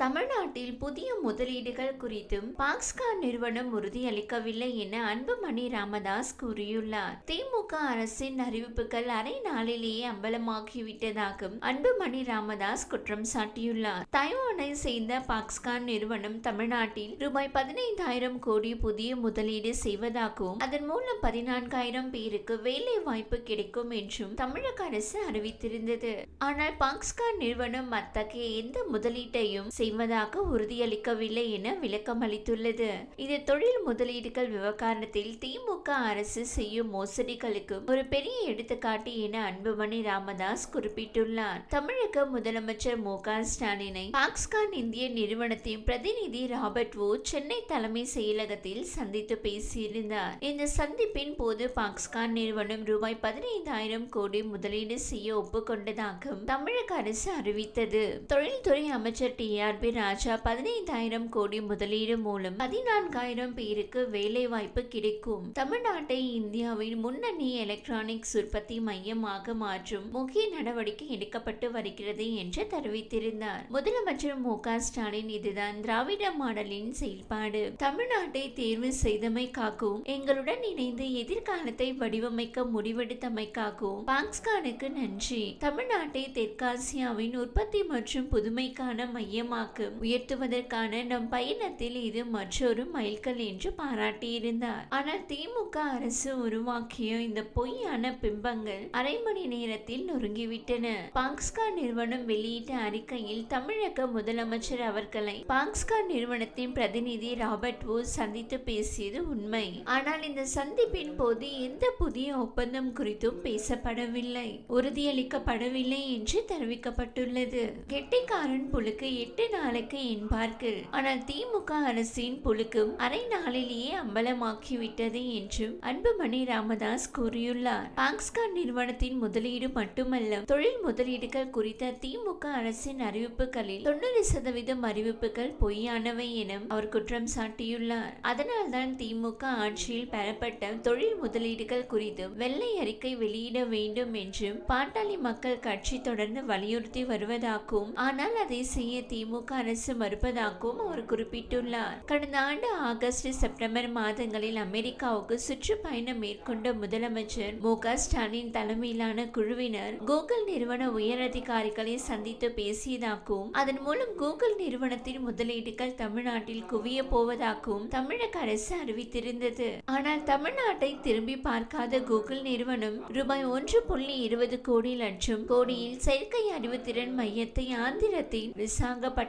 தமிழ்நாட்டில் புதிய முதலீடுகள் குறித்தும் பாக்ஸ்கான் நிறுவனம் உறுதியளிக்கவில்லை என அன்புமணி ராமதாஸ் கூறியுள்ளார். திமுக அரசின் அறிவிப்புகள் அரை நாளிலேயே அம்பலமாகிவிட்டதாகவும் அன்புமணி ராமதாஸ் குற்றம் சாட்டியுள்ளார். தயோனை சேர்ந்த பாக்ஸ்கான் நிறுவனம் தமிழ்நாட்டில் ரூபாய் பதினைந்தாயிரம் கோடி புதிய முதலீடு செய்வதாகவும் அதன் மூலம் பதினான்காயிரம் பேருக்கு வேலை வாய்ப்பு கிடைக்கும் என்றும் தமிழக அரசு அறிவித்திருந்தது. ஆனால் பாக்ஸ்கான் நிறுவனம் அத்தகைய எந்த முதலீட்டையும் செய்வதாக உறுதியளிக்கவில்லை என விளக்கம் அளித்துள்ளது இது தொழில் முதலீடுகள் விவகாரத்தில் திமுக அரசு செய்யும் மோசடிகளுக்கு ஒரு பெரிய எடுத்துக்காட்டு என அன்புமணி ராமதாஸ் குறிப்பிட்டுள்ளார். தமிழக முதலமைச்சர் மு க ஸ்டாலினை பாக்ஸ்கான் இந்திய நிறுவனத்தின் பிரதிநிதி ராபர்ட் வோ சென்னை தலைமை செயலகத்தில் சந்தித்து பேசியிருந்தார். இந்த சந்திப்பின் போது பாக்ஸ்கான் நிறுவனம் ரூபாய் பதினைந்தாயிரம் கோடி முதலீடு செய்ய ஒப்புக்கொண்டதாகவும் தமிழக அரசு அறிவித்தது. தொழில்துறை அமைச்சர் டி ஆர் பி ராஜா பதினைந்தாயிரம் கோடி முதலீடு மூலம் பதினான்காயிரம் பேருக்கு வேலை வாய்ப்பு கிடைக்கும். தமிழ்நாட்டை இந்தியாவின் முன்னணி எலக்ட்ரானிக்ஸ் உற்பத்தி மையமாக மாற்றும் முக்கிய நடவடிக்கை எடுக்கப்பட்டு வருகிறது என்று தெரிவித்திருந்தார். முதலமைச்சர் மு க ஸ்டாலின் இதுதான் திராவிட மாடலின் செயல்பாடு. தமிழ்நாட்டை தேர்வு செய்தமைக்காகவும் எங்களுடன் இணைந்து எதிர்காலத்தை வடிவமைக்க முடிவெடுத்தமைக்காகவும் பாக்ஸ்கானுக்கு நன்றி. தமிழ்நாட்டை தெற்காசியாவின் உற்பத்தி மற்றும் புதுமைக்கான மையமாக மையமாக்க உயர்த்துவதற்கான நம் பயணத்தில் இது மற்றொரு மைல்கல் என்று பாராட்டியிருந்தார். ஆனால் திமுக அரசு உருவாக்கிய இந்த பொய்யான பிம்பங்கள் அரை மணி நேரத்தில் நொறுங்கிவிட்டன. பாக்ஸ்கான் நிறுவனம் வெளியிட்ட அறிக்கையில் தமிழக முதலமைச்சர் அவர்களை பாக்ஸ்கான் நிறுவனத்தின் பிரதிநிதி ராபர்ட் வோ சந்தித்து பேசியது உண்மை. ஆனால் இந்த சந்திப்பின் போது எந்த புதிய ஒப்பந்தம் குறித்தும் பேசப்படவில்லை. உறுதியளிக்கப்படவில்லை என்று தெரிவிக்கப்பட்டுள்ளது. கெட்டிக்காரன் புழுக்கு எட்டு நாளுக்கு என்பார்கள். ஆனால் திமுக அரசின் புழுக்கும் அரை நாளிலேயே அம்பலமாக்கிவிட்டது என்றும் அன்புமணி ராமதாஸ் கூறியுள்ளார். பாக்ஸ்கான் நிறுவனத்தின் முதலீடு மட்டுமல்ல தொழில் முதலீடுகள் குறித்த திமுக அரசின் அறிவிப்புகளில் தொண்ணூறு சதவீதம் அறிவிப்புகள் பொய்யானவை என அவர் குற்றம் சாட்டியுள்ளார். அதனால்தான் திமுக ஆட்சியில் பெறப்பட்ட தொழில் முதலீடுகள் குறித்து வெள்ளை அறிக்கை வெளியிட வேண்டும் என்றும் பாட்டாளி மக்கள் கட்சி தொடர்ந்து வலியுறுத்தி வருவதாகவும் ஆனால் அதை செய்ய திமுக திமுக அரசு மறுப்பதாகவும் அவர் குறிப்பிட்டுள்ளார். கடந்த ஆண்டு ஆகஸ்ட் செப்டம்பர் மாதங்களில் அமெரிக்காவுக்கு சுற்றுப்பயணம் மேற்கொண்ட முதலமைச்சர் மு க ஸ்டாலின் தலைமையிலான குழுவினர் கூகுள் நிறுவன உயரதிகாரிகளை சந்தித்து பேசியதாகவும் அதன் மூலம் கூகுள் நிறுவனத்தின் முதலீடுகள் தமிழ்நாட்டில் குவிய போவதாகவும் தமிழக அரசு அறிவித்திருந்தது. ஆனால் தமிழ்நாட்டை திரும்பி பார்க்காத கூகுள் நிறுவனம் ரூபாய் ஒன்று புள்ளி இருபது கோடி லட்சம் கோடியில் செயற்கை அறிவுத்திறன் மையத்தை ஆந்திரத்தின்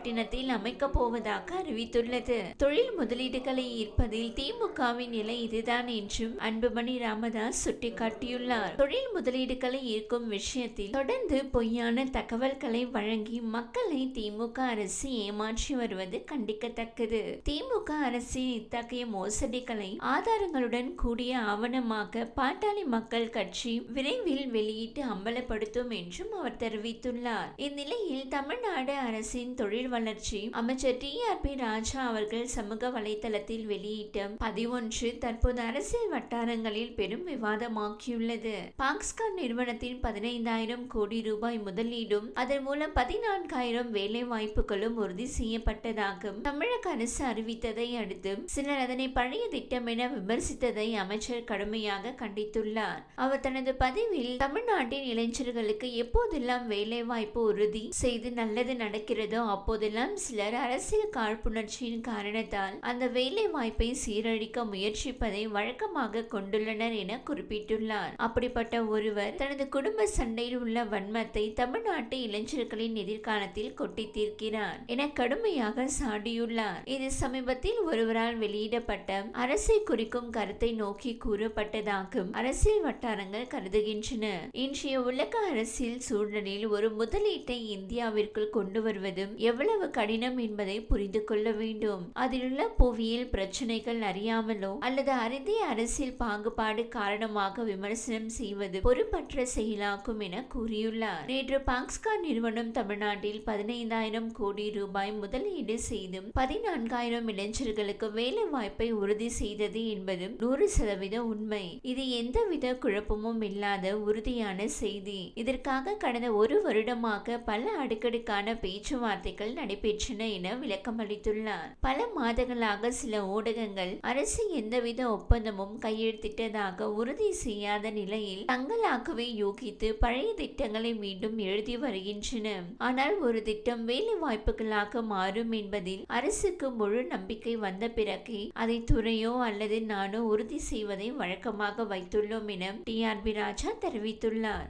பட்டினத்தில் அமைக்க போவதாக அறிவித்துள்ளது. தொழில் முதலீடுகளை ஈர்ப்பதில் திமுகவின் நிலை இதுதான் என்றும் அன்புமணி ராமதாஸ் சுட்டிக்காட்டியுள்ளார். தொழில் முதலீடுகளை ஈர்க்கும் விஷயத்தில் தொடர்ந்து பொய்யான தகவல்களை வழங்கி மக்களை திமுக அரசு ஏமாற்றி வருவது கண்டிக்கத்தக்கது. திமுக அரசின் இத்தகைய மோசடிகளை ஆதாரங்களுடன் கூடிய ஆவணமாக பாட்டாளி மக்கள் கட்சி விரைவில் வெளியிட்டு அம்பலப்படுத்தும் என்றும் அவர் தெரிவித்துள்ளார். இந்நிலையில் தமிழ்நாடு அரசின் தொழில் வளர்ச்சி. அமைச்சர் டி. ஆர். பி. ராஜா அவர்கள் சமூக வலைதளத்தில் வெளியிட்ட பதிவொன்று தற்போது அரசியல் வட்டாரங்களில் பெரும் விவாதமாக்கியுள்ளது. பாக்ஸ்கான் நிறுவனத்தின் பதினைந்தாயிரம் கோடி ரூபாய் முதலீடும் அதன் மூலம் பதினான்காயிரம் வேலை வாய்ப்புகளும் உறுதி செய்யப்பட்டதாகவும் தமிழக அரசு அறிவித்ததை அடுத்து சிலர் அதனை பழைய திட்டம் என விமர்சித்ததை அமைச்சர் கடுமையாக கண்டித்துள்ளார். அவர் தனது பதிவில் தமிழ்நாட்டின் இளைஞர்களுக்கு எப்போதெல்லாம் வேலை வாய்ப்பு உறுதி செய்து நல்லது நடக்கிறதோ அப்போது அப்போதெல்லாம் சிலர் அரசியல் காழ்ப்புணர்ச்சியின் காரணத்தால் அந்த வேலை வாய்ப்பை சீரழிக்க முயற்சிப்பதை வழக்கமாக கொண்டுள்ளனர் என குறிப்பிட்டுள்ளார். அப்படிப்பட்ட ஒருவர் தனது குடும்ப சண்டையில் உள்ள வன்மத்தை தமிழ்நாட்டு இளைஞர்களின் எதிர்காலத்தில் கொட்டி தீர்க்கிறார் என கடுமையாக சாடியுள்ளார். இது சமீபத்தில் ஒருவரால் வெளியிடப்பட்ட அரசை குறிக்கும் கருத்தை நோக்கி கூறப்பட்டதாகும் அரசியல் வட்டாரங்கள் கருதுகின்றன. இன்றைய உலக அரசியல் சூழலில் ஒரு முதலீட்டை இந்தியாவிற்குள் கொண்டு வருவதும் எவ்வளவு கடினம் என்பதை புரிந்து கொள்ள வேண்டும். அதிலுள்ள புவியியல் பிரச்சனைகள் அறியாமலோ அல்லது அறிந்திய அரசியல் பாகுபாடு காரணமாக விமர்சனம் செய்வது பொறுப்பற்ற செயலாக்கும் என கூறியுள்ளார். நேற்று பாக்ஸ்கான் நிறுவனம் தமிழ்நாட்டில் பதினைந்தாயிரம் கோடி ரூபாய் முதலீடு செய்தும் பதினான்காயிரம் இளைஞர்களுக்கு வேலை வாய்ப்பை உறுதி செய்தது என்பதும் நூறு சதவீத உண்மை. இது எந்தவித குழப்பமும் இல்லாத உறுதியான செய்தி. இதற்காக கடந்த ஒரு வருடமாக பல அடுக்கடுக்கான பேச்சுவார்த்தைகள் நடைபெற்றன என விளக்கம் அளித்துள்ளார். பல மாதங்களாக சில ஊடகங்கள் அரசு எந்தவித ஒப்பந்தமும் கையெழுத்திட்டதாக உறுதி செய்யாத நிலையில் தங்களாகவே யூகித்து பழைய திட்டங்களை மீண்டும் எழுதி வருகின்றன. ஆனால் ஒரு திட்டம் வேலை வாய்ப்புகளாக மாறும் என்பதில் அரசுக்கு முழு நம்பிக்கை வந்த பிறகு அதை துறையோ அல்லது நானோ உறுதி செய்வதை வழக்கமாக வைத்துள்ளோம் என டிஆர்பி ராஜா தெரிவித்துள்ளார்.